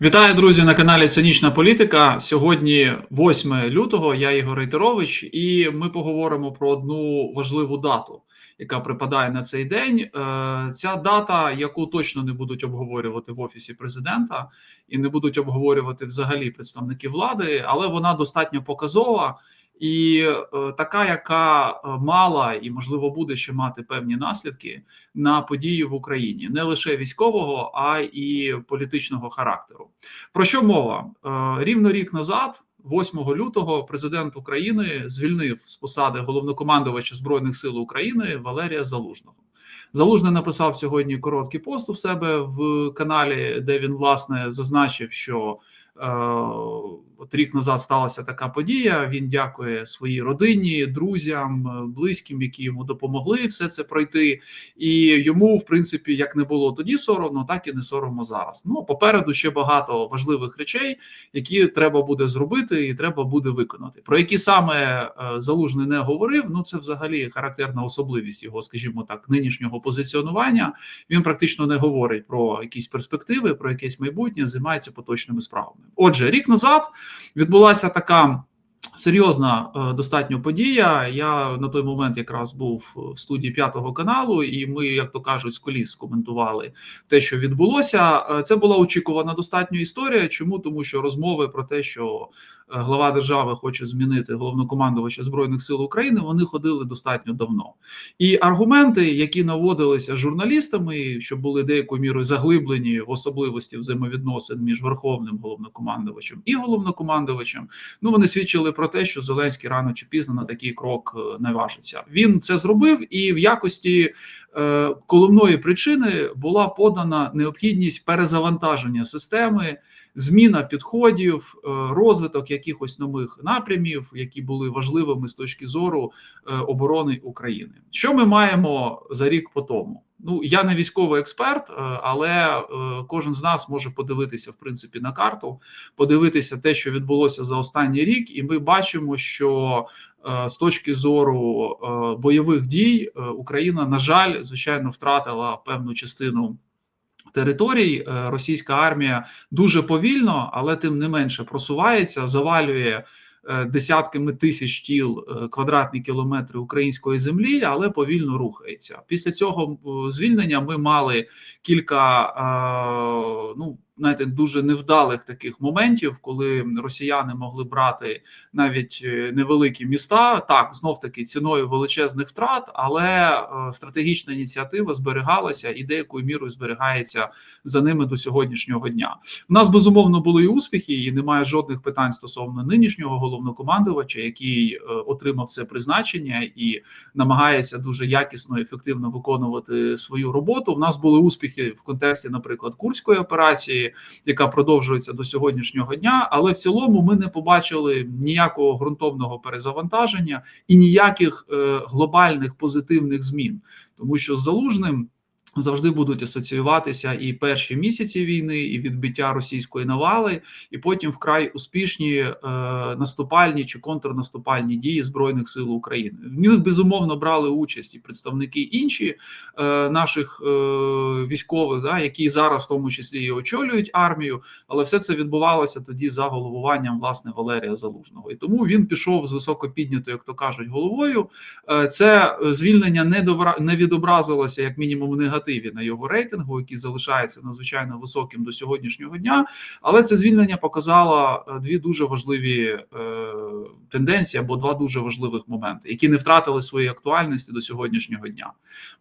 Вітаю, друзі, на каналі Цинічна Політика. Сьогодні 8 лютого. Я Ігор Рейтерович, і ми поговоримо про одну важливу дату, яка припадає на цей день. Е, ця дата, яку точно не будуть обговорювати в офісі президента, і не будуть обговорювати взагалі представники влади, але вона достатньо показова і е, така, яка е, мала і можливо буде ще мати певні наслідки на події в Україні, не лише військового, а і політичного характеру. Про що мова е, рівно рік назад, 8 лютого, президент України звільнив з посади головнокомандувача збройних сил України Валерія Залужного. Залужний написав сьогодні короткий пост у себе в каналі, де він власне зазначив, що от рік назад сталася така подія. Він дякує своїй родині, друзям, е, близьким, які йому допомогли все це пройти. І йому, в принципі, як не було тоді соромно, так і не соромно зараз. Ну попереду ще багато важливих речей, які треба буде зробити, і треба буде виконати. Про які саме е, залужний не говорив. Ну це взагалі характерна особливість його, скажімо так, нинішнього позиціонування. Він практично не говорить про якісь перспективи, про якесь майбутнє, займається поточними справами. Отже, рік назад відбулася така. Серйозна е, достатньо подія. Я на той момент якраз був в студії п'ятого каналу, і ми, як то кажуть, з коліс коментували те, що відбулося. Е, це була очікувана достатньо історія. Чому тому, що розмови про те, що глава держави хоче змінити головнокомандувача збройних сил України. Вони ходили достатньо давно. І аргументи, які наводилися журналістами, що були деякою мірою заглиблені в особливості взаємовідносин між верховним головнокомандувачем і головнокомандувачем, ну вони свідчили про те, що Зеленський рано чи пізно на такий крок е, не важиться. Він це зробив, і в якості е, причини була подана необхідність перезавантаження системи зміна підходів, е, розвиток якихось нових напрямів, які були важливими з точки зору е, оборони України. Що ми маємо за рік по тому? Ну я не військовий експерт, е, але кожен з нас може подивитися в принципі на карту, подивитися те, що відбулося за останній рік, і ми бачимо, що з точки зору бойових дій Україна на жаль, звичайно, втратила певну частину територій е, російська армія дуже повільно, але тим не менше просувається, завалює. Е, десятками тисяч тіл е, квадратні кілометри української землі, але повільно рухається. Після цього звільнення ми мали кілька ну знаєте, дуже невдалих таких моментів, коли росіяни могли брати навіть е, невеликі міста, так знов таки ціною величезних втрат, але е, стратегічна ініціатива зберігалася і деякою мірою зберігається за ними до сьогоднішнього дня. У нас безумовно були і успіхи, і немає жодних питань стосовно нинішнього головнокомандувача, який е, отримав це призначення і намагається дуже якісно і ефективно виконувати свою роботу. У нас були успіхи в контексті, наприклад, курської операції яка продовжується до сьогоднішнього дня. Але в цілому ми не побачили ніякого ґрунтовного перезавантаження і ніяких е, глобальних позитивних змін, тому що з залужним завжди будуть асоціюватися і перші місяці війни, і відбиття російської навали, і потім вкрай успішні е, наступальні чи контрнаступальні дії збройних сил України. В них безумовно брали участь і представники інші е, наших е, військових, да, які зараз в тому числі і очолюють армію, але все це відбувалося тоді за головуванням власне Валерія Залужного. І тому він пішов з високо піднятою, як то кажуть, головою. Е, це звільнення не довра... не відобразилося як мінімум негативно негативі на його рейтингу, який залишається надзвичайно високим до сьогоднішнього дня. Але це звільнення показало е, дві дуже важливі е, тенденції або два дуже важливих моменти, які не втратили своєї актуальності до сьогоднішнього дня.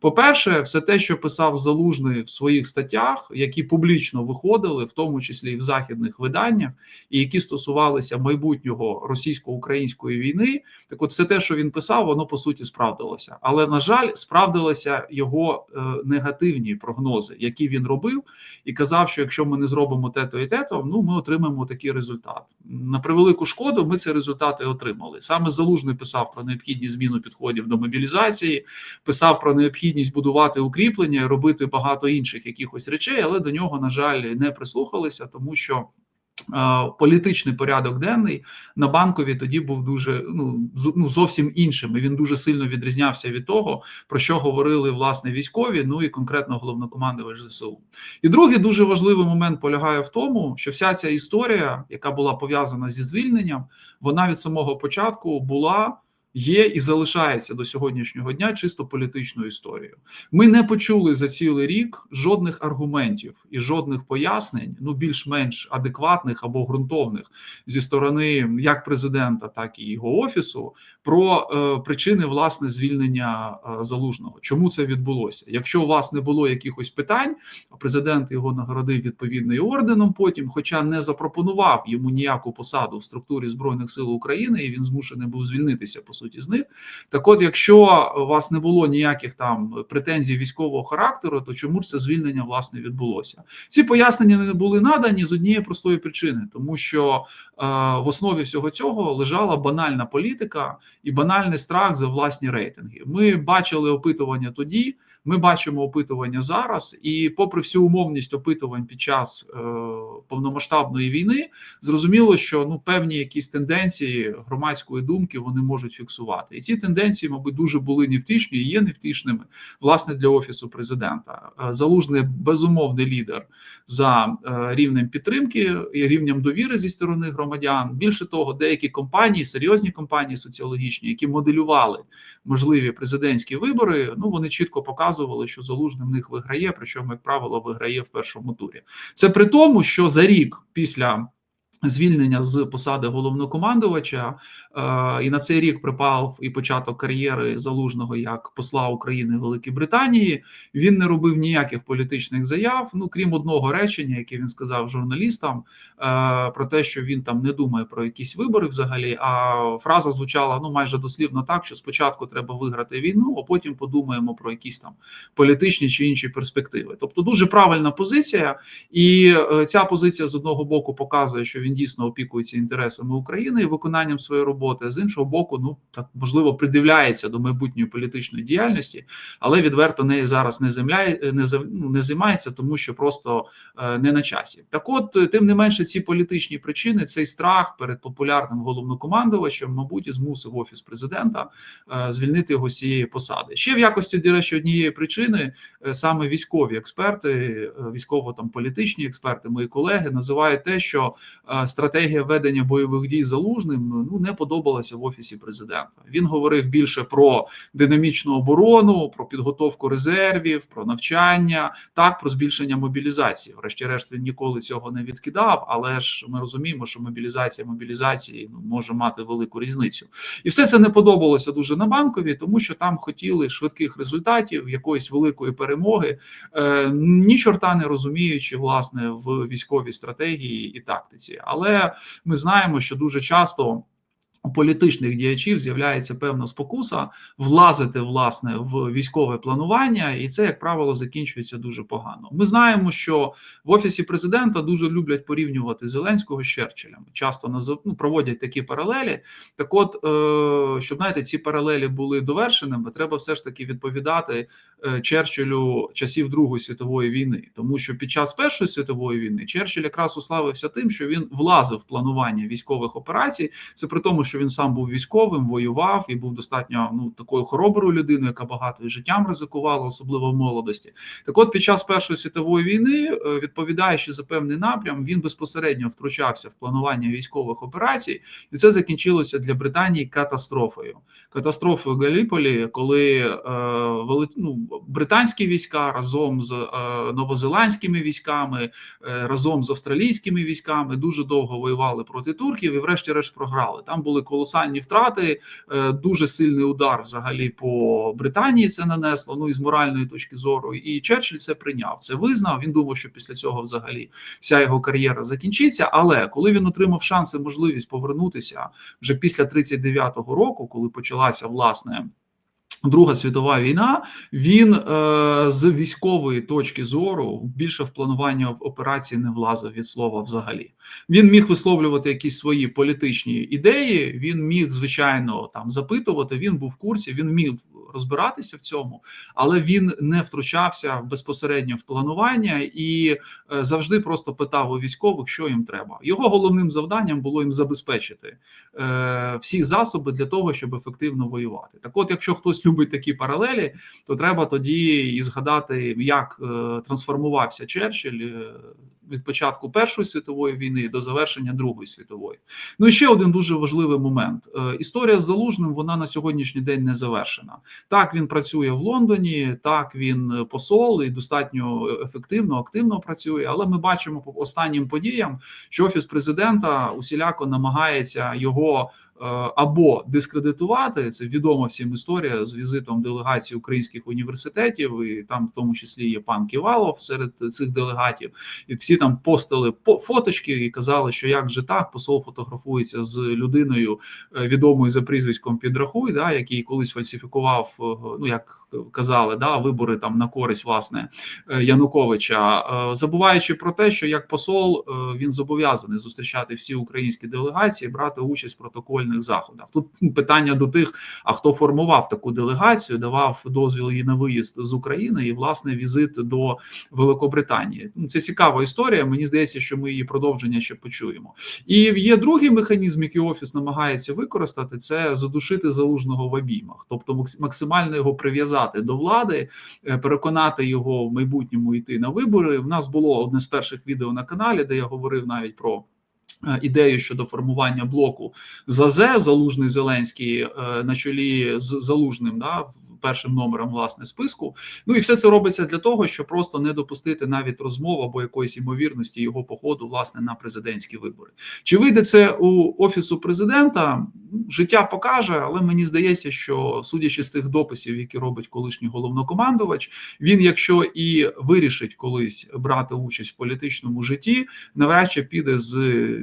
По-перше, все те, що писав залужний в своїх статтях, які публічно виходили, в тому числі і в західних виданнях, і які стосувалися майбутнього російсько-української війни, так от все те, що він писав, воно по суті справдилося. Але на жаль, справдилося його е, негативні прогнози, які він робив, і казав, що якщо ми не зробимо те-то і те-то, ну ми отримаємо такий результат. На превелику шкоду ми ці результати отримали. Саме залужний писав про необхідність зміну підходів до мобілізації, писав про необхідність будувати укріплення, робити багато інших якихось речей, але до нього, на жаль, не прислухалися, тому що. Політичний порядок денний на банкові тоді був дуже ну ну зовсім іншим. і Він дуже сильно відрізнявся від того, про що говорили власне військові. Ну і конкретно головнокомандувач ЗСУ. І другий дуже важливий момент полягає в тому, що вся ця історія, яка була пов'язана зі звільненням, вона від самого початку була є і залишається до сьогоднішнього дня чисто політичною історією. Ми не почули за цілий рік жодних аргументів і жодних пояснень, ну більш-менш адекватних або ґрунтовних зі сторони як президента, так і його офісу, про е, причини власне звільнення е, залужного. Чому це відбулося? Якщо у вас не було якихось питань, а президент його нагородив відповідним орденом. Потім, хоча не запропонував йому ніяку посаду в структурі збройних сил України, і він змушений був звільнитися по суті з них. Так, от, якщо у вас не було ніяких там претензій військового характеру, то чому ж це звільнення власне відбулося? Ці пояснення не були надані з однієї простої причини, тому що е, в основі всього цього лежала банальна політика і банальний страх за власні рейтинги. Ми бачили опитування тоді. Ми бачимо опитування зараз, і, попри всю умовність опитувань під час е, повномасштабної війни, зрозуміло, що ну певні якісь тенденції громадської думки вони можуть фіксувати, і ці тенденції, мабуть, дуже були невтішні і є невтішними власне для офісу президента. Е, залужний безумовний лідер за е, рівнем підтримки і рівнем довіри зі сторони громадян. Більше того, деякі компанії, серйозні компанії соціологічні, які моделювали можливі президентські вибори, ну вони чітко показують, показували, що залужний в них виграє, причому, як правило, виграє в першому турі. Це при тому, що за рік після Звільнення з посади головнокомандувача, е, і на цей рік припав і початок кар'єри залужного як посла України Великій Британії. Він не робив ніяких політичних заяв. Ну крім одного речення, яке він сказав журналістам, е, про те, що він там не думає про якісь вибори взагалі. А фраза звучала ну майже дослівно так, що спочатку треба виграти війну, а потім подумаємо про якісь там політичні чи інші перспективи. Тобто, дуже правильна позиція, і е, ця позиція з одного боку показує, що він дійсно опікується інтересами України і виконанням своєї роботи. З іншого боку, ну так можливо придивляється до майбутньої політичної діяльності, але відверто неї зараз не земляє, не ну, не займається, тому що просто е, не на часі. Так, от тим не менше, ці політичні причини, цей страх перед популярним головнокомандувачем, мабуть, і змусив офіс президента е, звільнити його з цієї посади. Ще в якості до речі, однієї причини е, саме військові експерти, е, військово там політичні експерти, мої колеги називають те, що стратегія ведення бойових дій залужним ну не подобалася в офісі президента. Він говорив більше про динамічну оборону, про підготовку резервів, про навчання, так про збільшення мобілізації. Врешті-решт він ніколи цього не відкидав, але ж ми розуміємо, що мобілізація мобілізації ну, може мати велику різницю, і все це не подобалося дуже на банкові, тому що там хотіли швидких результатів, якоїсь великої перемоги, е, ні чорта не розуміючи власне в військовій стратегії і тактиці але ми знаємо, що дуже часто. Політичних діячів з'являється певна спокуса влазити власне в військове планування, і це, як правило, закінчується дуже погано. Ми знаємо, що в офісі президента дуже люблять порівнювати Зеленського з Черчиллем. Часто назив, ну, проводять такі паралелі. Так, от е, щоб знаєте, ці паралелі були довершеними, треба все ж таки відповідати е, Черчиллю часів Другої світової війни, тому що під час Першої світової війни Черчилль якраз уславився тим, що він влазив в планування військових операцій. Це при тому, що що він сам був військовим, воював і був достатньо ну такою хороброю людиною, яка багато і життям ризикувала, особливо в молодості. Так, от під час першої світової війни, е, відповідаючи за певний напрям, він безпосередньо втручався в планування військових операцій, і це закінчилося для Британії катастрофою. Катастрофою Галіполі, коли е, вели, ну, британські війська разом з е, новозеландськими військами, е, разом з австралійськими військами дуже довго воювали проти турків і, врешті-решт, програли. Там були колосальні втрати, е, дуже сильний удар взагалі по Британії це нанесло. Ну і з моральної точки зору. І Черчилль це прийняв. Це визнав. Він думав, що після цього взагалі вся його кар'єра закінчиться. Але коли він отримав шанси, можливість повернутися вже після 39-го року, коли почалася власне. Друга світова війна він е, з військової точки зору більше в планування операції не влазив від слова взагалі. Він міг висловлювати якісь свої політичні ідеї. Він міг звичайно там запитувати. Він був в курсі. Він міг розбиратися в цьому, але він не втручався безпосередньо в планування і е, завжди просто питав у військових, що їм треба. Його головним завданням було їм забезпечити е, всі засоби для того, щоб ефективно воювати. Так, от, якщо хтось любить такі паралелі, то треба тоді і згадати, як е, трансформувався Черчилль е, від початку Першої світової війни до завершення Другої світової. Ну і ще один дуже важливий момент: Е, історія з залужним вона на сьогоднішній день не завершена. Так він працює в Лондоні, так він е, посол і достатньо ефективно, активно працює. Але ми бачимо по останнім подіям, що офіс президента усіляко намагається його. Е, Або дискредитувати це відома всім історія з візитом делегації українських університетів, і там в тому числі є пан Ківалов серед цих делегатів, і всі там постили по фоточки і казали, що як же так, посол фотографується з людиною е, відомою за прізвиськом Підрахуй, да, який колись фальсифікував, е, ну як казали, да, вибори там на користь власне Януковича, забуваючи про те, що як посол він зобов'язаний зустрічати всі українські делегації, брати участь в протокольних заходах. Тут питання до тих, а хто формував таку делегацію, давав дозвіл її на виїзд з України і власне візит до Великобританії. Ну, Це цікава історія. Мені здається, що ми її продовження ще почуємо. І є другий механізм, який офіс намагається використати, це задушити залужного в обіймах, тобто максимально його прив'язати до влади, е, переконати його в майбутньому йти на вибори. В нас було одне з перших відео на каналі, де я говорив навіть про. Е, Ідею щодо формування блоку ЗАЗЕ, Залужний Зеленський е, на чолі з Залужним, да, першим номером власне списку. Ну і все це робиться для того, щоб просто не допустити навіть розмов або якоїсь імовірності його походу власне на президентські вибори. Чи вийде це у офісу президента? Життя покаже, але мені здається, що судячи з тих дописів, які робить колишній головнокомандувач, він, якщо і вирішить колись брати участь в політичному житті, навряд чи піде з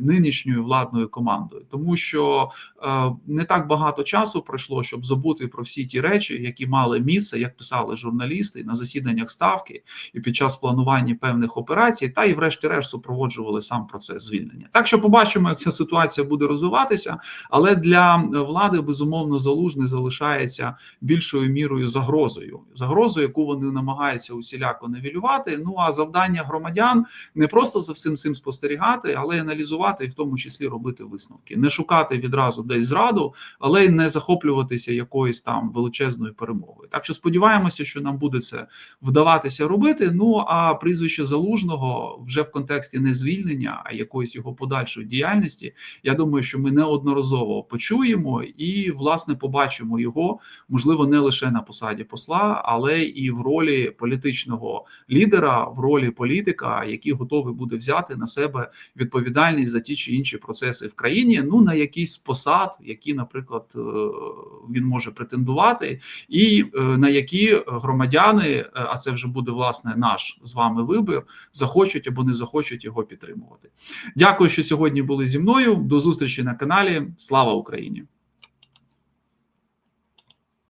нинішньою владною командою, тому що е, не так багато часу пройшло, щоб забути про всі ті речі, які мали місце, як писали журналісти на засіданнях ставки і під час планування певних операцій, та і, врешті-решт, супроводжували сам процес звільнення. Так що побачимо, як ця ситуація буде розвиватися, але для влади безумовно залужний залишається більшою мірою загрозою, загрозою, яку вони намагаються усіляко невілювати. Ну а завдання громадян не просто за всім цим спостерігати, але й аналізувати і в тому числі робити висновки, не шукати відразу десь зраду, але й не захоплюватися якоюсь там величезною перемогою. Так що сподіваємося, що нам буде це вдаватися робити. Ну а прізвище залужного вже в контексті не звільнення, а якоїсь його подальшої діяльності. Я думаю, що ми неодноразово почуємо і власне побачимо його, можливо, не лише на посаді посла, але і в ролі політичного лідера, в ролі політика, який готовий буде взяти на себе відповідальність за ті чи інші процеси в країні. Ну на якийсь посад, які, наприклад, е, він може претендувати, і е, на які громадяни, е, а це вже буде власне наш з вами вибір, захочуть або не захочуть його підтримувати. Дякую, що сьогодні були зі мною. До зустрічі на каналі. Слава Україні!